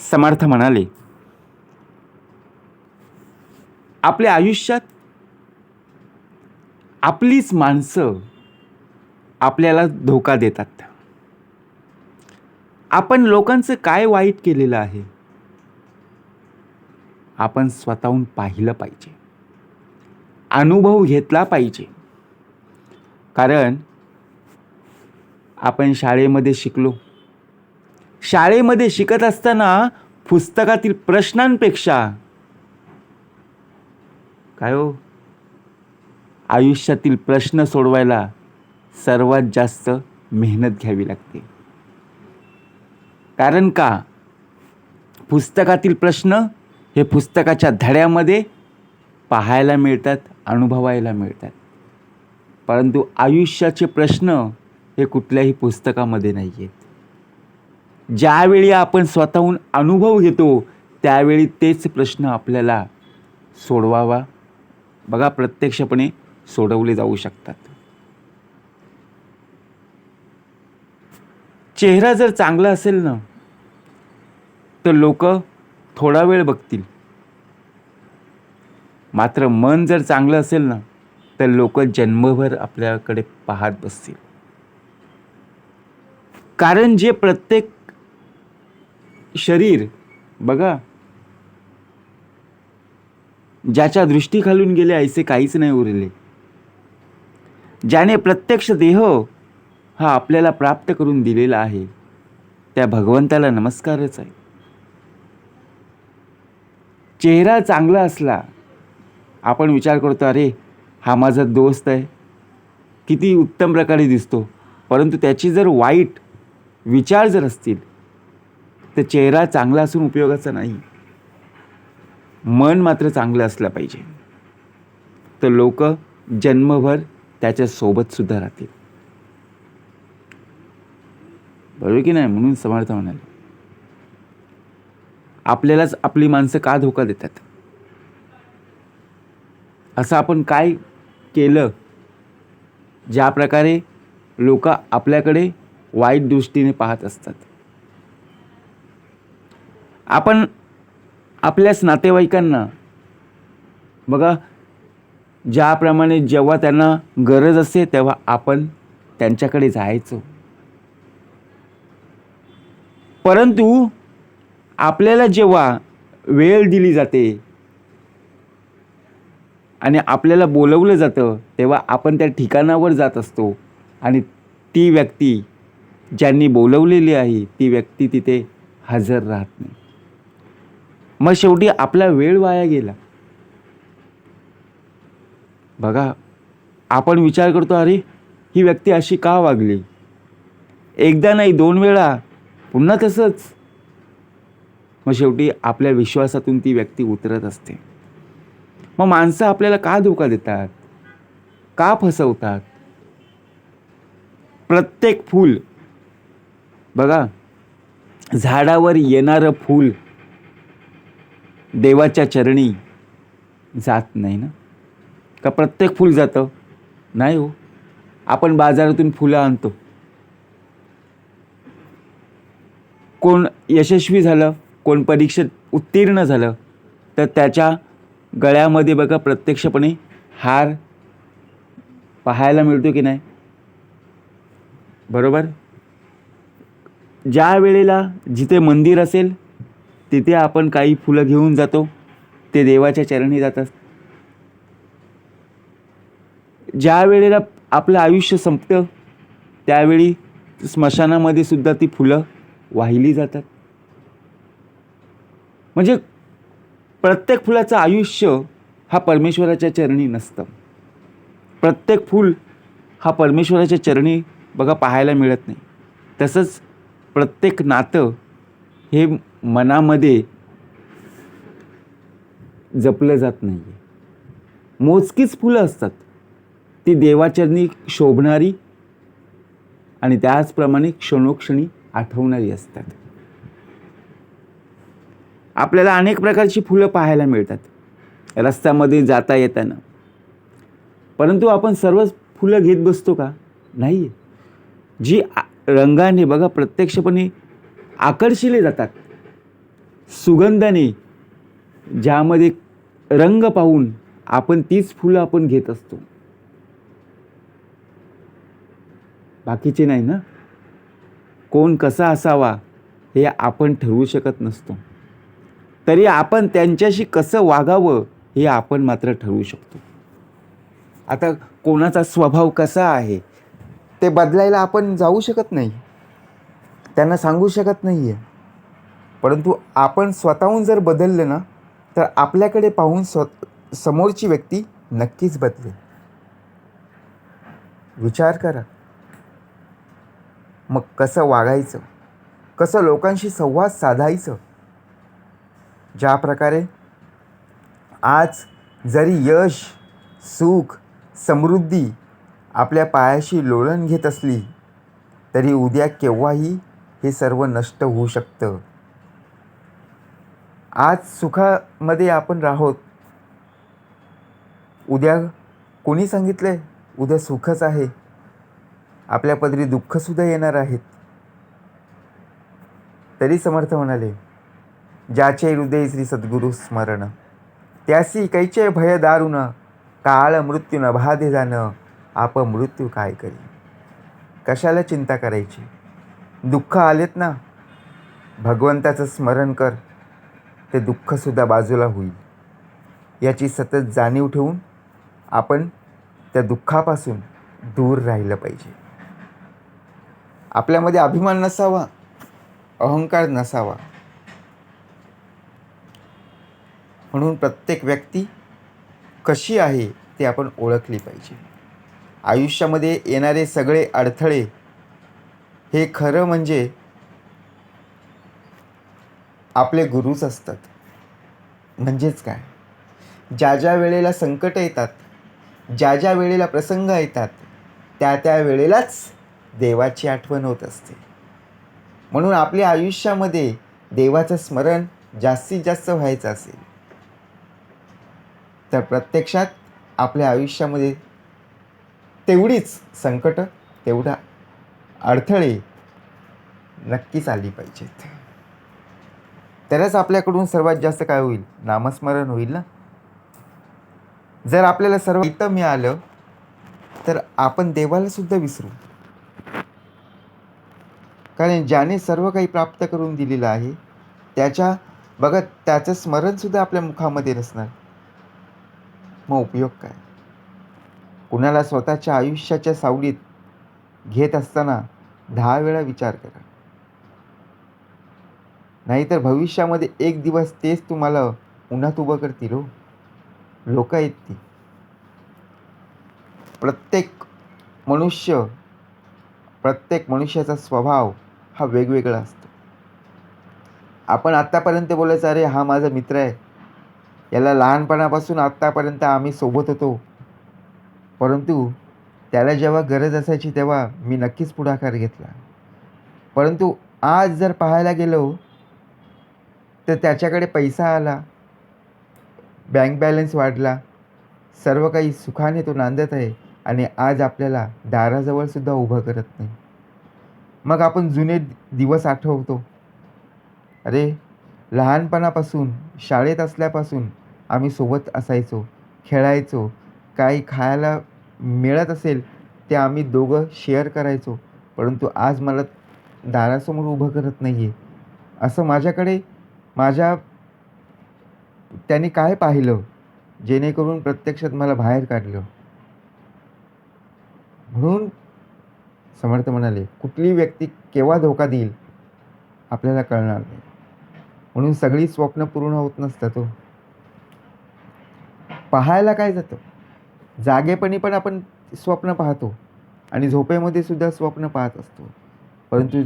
समर्थ म्हणाले आपल्या आयुष्यात आपलीच माणसं आपल्याला धोका देतात. आपण लोकांचं काय वाईट केलेलं आहे? आपण स्वतःहून पाहिलं पाहिजे. अनुभव घेतला पाहिजे. कारण आपण शाळेमध्ये शिकलो. शाळेमध्ये शिकत असताना पुस्तकातील प्रश्नांपेक्षा काय हो? आयुष्यातील प्रश्न सोडवायला सर्वात जास्त मेहनत घ्यावी लागते. कारण का? पुस्तकातील प्रश्न हे पुस्तकाच्या धड्यामध्ये पाहायला मिळतात अनुभवायला मिळतात. परंतु आयुष्याचे प्रश्न हे कुठल्याही पुस्तकामध्ये नाही आहेत ज्यावेळी आपण स्वतःहून अनुभव घेतो त्यावेळी तेच प्रश्न आपल्याला सोडवावा. बघा प्रत्यक्षपणे सोडवले जाऊ शकतात. चेहरा जर चांगला असेल ना तर लोक थोडा वेळ बघतील. मात्र मन जर चांगलं असेल ना तर लोक जन्मभर आपल्याकडे पाहत बसतील. कारण जे प्रत्येक शरीर बघा. ज्याच्या दृष्टी खालून गेले ऐसे काहीच नाही उरले. ज्याने प्रत्यक्ष देह हा आपल्याला प्राप्त करून दिलेला आहे त्या भगवंताला नमस्कारच आहे. चेहरा चांगला असला आपण विचार करतो अरे हा माझा दोस्त आहे. किती उत्तम प्रकारे दिसतो. परंतु त्याची जर वाईट विचार जर असतील तर चेहरा चांगला असून उपयोगाचा नाही. मन मात्र चांगलं असलं पाहिजे. तर लोक जन्मभर त्याच्यासोबतसुद्धा सुद्धा राहतील. बरोबर की नाही? म्हणून समर्थ म्हणाले. आपल्यालाच आपली माणसं का धोका देतात? असं आपण काय केलं? ज्या प्रकारे लोक आपल्याकडे वाईट दृष्टीने पाहत असतात. आपण आपल्याच नातेवाईकांना बघा ज्याप्रमाणे जेव्हा त्यांना गरज असते तेव्हा आपण त्यांच्याकडे जायचो. परंतु आपल्याला जेव्हा वेळ दिली जाते आणि आपल्याला बोलवलं जातं तेव्हा आपण त्या ठिकाणावर जात असतो आणि ती व्यक्ती ज्यांनी बोलवलेली आहे ती व्यक्ती तिथे हजर राहत नाही. मग शेवटी आपला वेळ वाया गेला. बघा आपण विचार करतो अरे ही व्यक्ती अशी का वागली? एकदा नाही दोन वेळा पुन्हा तसंच. मग शेवटी आपल्या विश्वासातून ती व्यक्ती उतरत असते. मग माणसं आपल्याला का धोका देतात? का फसवतात? प्रत्येक फूल बघा झाडावर येणारं फूल देवाच्या चरणी जात नाही ना? का प्रत्येक फूल जातं? नाही हो. आपण बाजारातून फुलं आणतो. कोण यशस्वी झालं कोण परीक्षेत उत्तीर्ण झालं तर त्याच्या गळ्यामध्ये बघा प्रत्यक्षपणे हार पाहायला मिळतो की नाही? बरोबर? ज्या वेळेला जिथे मंदिर असेल तिथे आपण काही फुलं घेऊन जातो. ते देवाच्या चरणी जातात ज्या वेळेला आपलं आयुष्य संपतं त्यावेळी स्मशानामध्ये सुद्धा ती फुलं वाहिली जातात. म्हणजे प्रत्येक फुलाचं आयुष्य हा परमेश्वराच्या चरणी नसतं. प्रत्येक फूल हा परमेश्वराच्या चरणी बघा पाहायला मिळत नाही. तसंच प्रत्येक नातं हे मनामध्ये जपलं जात नाही आहे मोजकीच फुलं असतात. ती देवाचरणी शोभणारी आणि त्याचप्रमाणे क्षणोक्षणी आठवणारी असतात. आपल्याला अनेक प्रकारची फुलं पाहायला मिळतात. रस्त्यामध्ये जाता येताना. परंतु आपण सर्वच फुलं घेत बसतो का? नाही जी आ- रंगाने बघा प्रत्यक्षपणे आकर्षिले जातात. सुगंधाने ज्यामध्ये रंग पाहून आपण तीच फुलं आपण घेत असतो. बाकीचे नाही ना? कोण कसा असावा हे आपण ठरवू शकत नसतो. तरी आपण त्यांच्याशी कसं वागावं हे आपण मात्र ठरवू शकतो. आता कोणाचा स्वभाव कसा आहे ते बदलायला आपण जाऊ शकत नाही. त्यांना सांगू शकत नाही आहे परंतु आपण स्वतःहून जर बदललं ना तर आपल्याकडे पाहून स्व समोरची व्यक्ती नक्कीच बदलेल. विचार करा. मग कसं वागायचं? कसं लोकांशी संवाद साधायचं? ज्या प्रकारे आज जरी यश सुख समृद्धी आपल्या पायाशी लोळण घेत असली तरी उद्या केव्हाही हे सर्व नष्ट होऊ शकतं. आज सुखामध्ये आपण राहोत. उद्या कोणी सांगितलंय? उद्या सुखच आहे. आपल्या पदरी दुःखसुद्धा येणार आहेत. तरी समर्थ म्हणाले ज्याचे हृदय श्री सद्गुरु स्मरण त्यासी कैचे भय दारुण काळ मृत्यू न बाधे जाणं आप मृत्यू काय करी? कशाला चिंता करायची? दुःख आलेत ना? भगवंताचं स्मरण कर. ते दुःखसुद्धा बाजूला होईल. याची सतत जाणीव ठेवून आपण त्या दुःखापासून दूर राहिलं पाहिजे. आपल्यामध्ये अभिमान नसावा अहंकार नसावा. म्हणून प्रत्येक व्यक्ती कशी आहे ते आपण ओळखली पाहिजे. आयुष्यामध्ये येणारे सगळे अडथळे हे खरं म्हणजे आपले गुरुच असतात. म्हणजेच काय? ज्या ज्या वेळेला संकट येतात ज्या ज्या वेळेला प्रसंग येतात त्या त्या वेळेलाच देवाची आठवण होत असते. म्हणून आपल्या आयुष्यामध्ये देवाचं स्मरण जास्तीत जास्त व्हायचं असेल तर प्रत्यक्षात आपल्या आयुष्यामध्ये तेवढीच संकट तेवढा अडथळे नक्कीच आली पाहिजेत. तरच आपल्याकडून सर्वात जास्त काय होईल? नामस्मरण होईल ना? जर आपल्याला सर्व इथं मिळालं तर आपण देवाला सुद्धा विसरू. कारण ज्याने सर्व काही प्राप्त करून दिलेलं आहे त्याच्या बघा त्याचं स्मरणसुद्धा आपल्या मुखामध्ये नसणार. मग उपयोग काय? कुणाला स्वतःच्या आयुष्याच्या सावलीत घेत असताना दहा वेळा विचार करा. नाहीतर भविष्यामध्ये एक दिवस तेच तुम्हाला उन्हात उभं करतील हो. लोक आहेत ती. प्रत्येक मनुष्य प्रत्येक मनुष्याचा स्वभाव हा वेगवेगळा असतो. आपण आत्तापर्यंत बोलायचं अरे हा माझा मित्र आहे. याला लहानपणापासून आत्तापर्यंत आम्ही सोबत होतो. परंतु त्याला जेव्हा गरज असायची तेव्हा मी नक्कीच पुढाकार घेतला. परंतु आज जर पाहायला गेलो तर त्याच्याकडे पैसा आला. बँक बॅलन्स वाढला. सर्व काही सुखाने तो नांदत आहे आणि आज आपल्याला दाराजवळसुद्धा उभं करत नाही. मग आपण जुने दिवस आठवतो. अरे लहानपणापासून शाळेत असल्यापासून आम्ही सोबत असायचो खेळायचो काही खायला मिळत असेल ते आम्ही दोघं शेअर करायचो परंतु आज मला दारासमोर उभं करत नाही आहे असं माझ्याकडे माझ्या त्याने काय पाहिलं? जेणेकरून प्रत्यक्षात मला बाहेर काढलं. म्हणून समर्थ म्हणाले कुठली व्यक्ती केव्हा धोका देईल आपल्याला कळणार नाही. म्हणून सगळी स्वप्न पूर्ण होत नसतात हो. पाहायला काय जातं? जागेपणी पण आपण स्वप्न पाहतो आणि झोपेमध्ये सुद्धा स्वप्न पाहत असतो. परंतु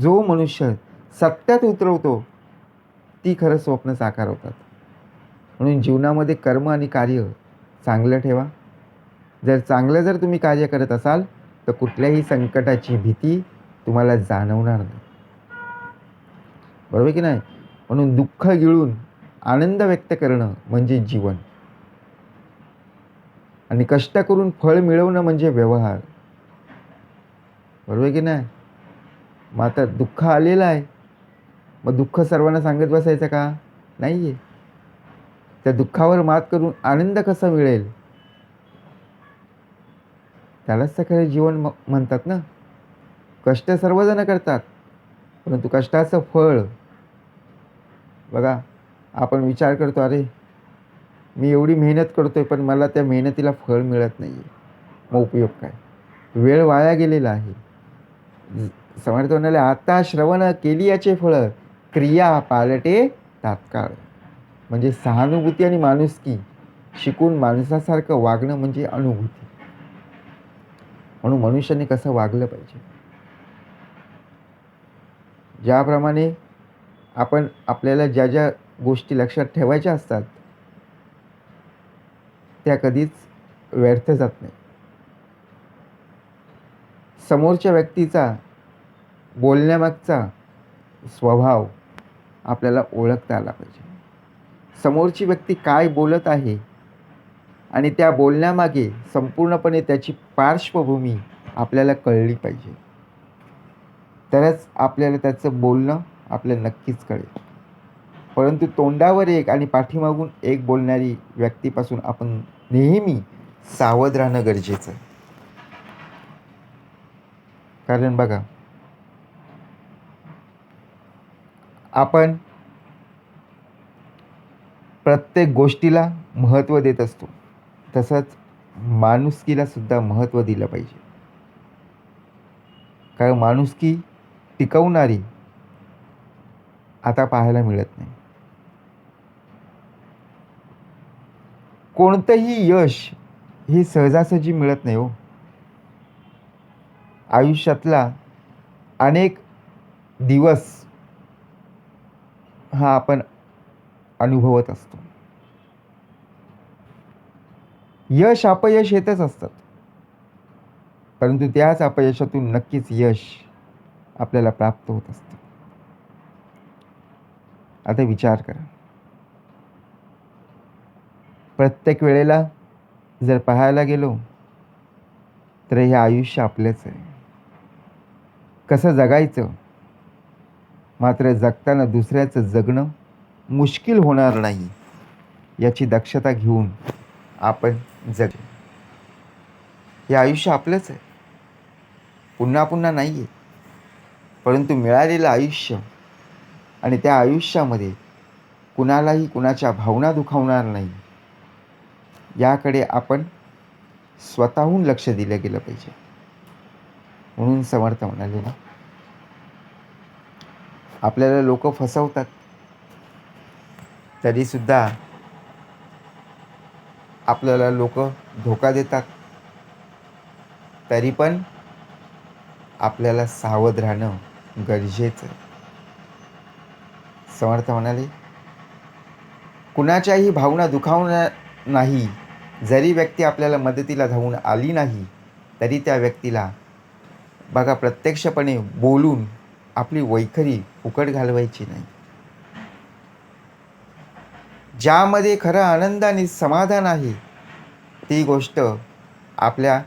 जो मनुष्य सत्यात उतरवतो ती खरं स्वप्न साकार होतात. म्हणून जीवनामध्ये कर्म आणि कार्य चांगलं ठेवा. जर चांगलं जर तुम्ही कार्य करत असाल तर कुठल्याही संकटाची भीती तुम्हाला जाणवणार नाही. बरोबर की नाही? म्हणून दुःख गिळून आनंद व्यक्त करणं म्हणजे जीवन. आणि कष्ट करून फळ मिळवणं म्हणजे व्यवहार. बरोबर की नाही? मग आता दुःख आलेलं आहे. मग दुःख सर्वांना सांगत बसायचं का? नाही आहे त्या दुःखावर मात करून आनंद कसा मिळेल? त्यालाच तर खरं जीवन म- म्हणतात ना. कष्ट सर्वजण करतात परंतु कष्टाचं फळ. बघा आपण विचार करतो अरे मी एवढी मेहनत करतो आहे पण मला त्या मेहनतीला फळ मिळत नाही आहे मग उपयोग काय? वेळ वाया गेलेला आहे. समर्थ म्हणाले आता श्रवण केली याचे फळ. क्रिया पालटे तात्काळ. म्हणजे सहानुभूती आणि माणुसकी शिकून माणसासारखं वागणं म्हणजे अनुभूती. म्हणून मनुष्याने कसं वागलं पाहिजे? ज्याप्रमाणे आपण आपल्याला ज्या ज्या गोष्टी लक्षात ठेवायच्या असतात त्या कधीच व्यर्थ जात नाही. समोरच्या व्यक्तीचा बोलण्यामागचा स्वभाव आपल्याला ओळखता आला पाहिजे. समोरची व्यक्ती काय बोलत आहे आणि त्या बोलण्यामागे संपूर्णपणे त्याची पार्श्वभूमी आपल्याला कळली पाहिजे. तरच आपल्याला त्याचं बोलणं आपल्याला नक्कीच कळेल. परंतु तोंडावर एक आणि पाठीमागून एक बोलणारी व्यक्तीपासून आपण नेहमी सावध राहणं गरजेचं आहे. कारण बघा आपण प्रत्येक गोष्टीला महत्त्व देत असतो. तसंच माणुसकीला सुद्धा महत्त्व दिलं पाहिजे. कारण माणुसकी टिकवणारी आता पाहायला मिळत नाही. कोणतंही यश हे सहजासहजी मिळत नाही हो. आयुष्यातला अनेक दिवस हा आपण अनुभवत असतो. यश अपयश येतच असतात परंतु त्याच अपयशातून नक्कीच यश आपल्याला प्राप्त होत असतं. आता विचार करा. प्रत्येक वेळेला जर पाहायला गेलो तर हे आयुष्य आपलेच आहे. कसं जगायचं? मात्र जगताना दुसऱ्याचं जगणं मुश्किल होणार नाही याची दक्षता घेऊन आपण जग. हे आयुष्य आपलंच आहे. पुन्हा पुन्हा नाही आहे परंतु मिळालेलं आयुष्य आणि त्या आयुष्यामध्ये कुणालाही कुणाच्या भावना दुखावणार नाही याकडे आपण स्वतःहून लक्ष दिलं गेलं पाहिजे. म्हणून समर्थ म्हणाले ना आपल्याला लोक फसवतात. तरीसुद्धा आपल्याला लोक धोका देतात. तरी पण आपल्याला सावध राहणं गरजेचं समर्थ म्हणाले कुणाच्याही भावना दुखावणार नाही. जरी व्यक्ती आपल्याला मदतीला धावून आली नाही तरी त्या व्यक्तीला बघा प्रत्यक्षपणे बोलून आपली वैखरी फुकट घालवायची नाही. ज्यामध्ये खरा आनंद आणि समाधान आहे ती गोष्ट आपल्या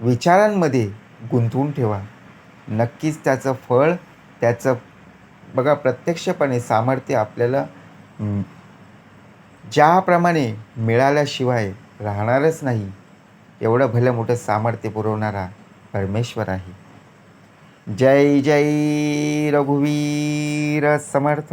विचारांमध्ये गुंतवून ठेवा. नक्कीच त्याचं फळ त्याचं बघा प्रत्यक्षपणे सामर्थ्य आपल्याला ज्याप्रमाणे मिळाल्याशिवाय राहणारच नाही एवढं भलं मोठं सामर्थ्य पुरवणारा परमेश्वर आहे. जय जय रघुवीर समर्थ।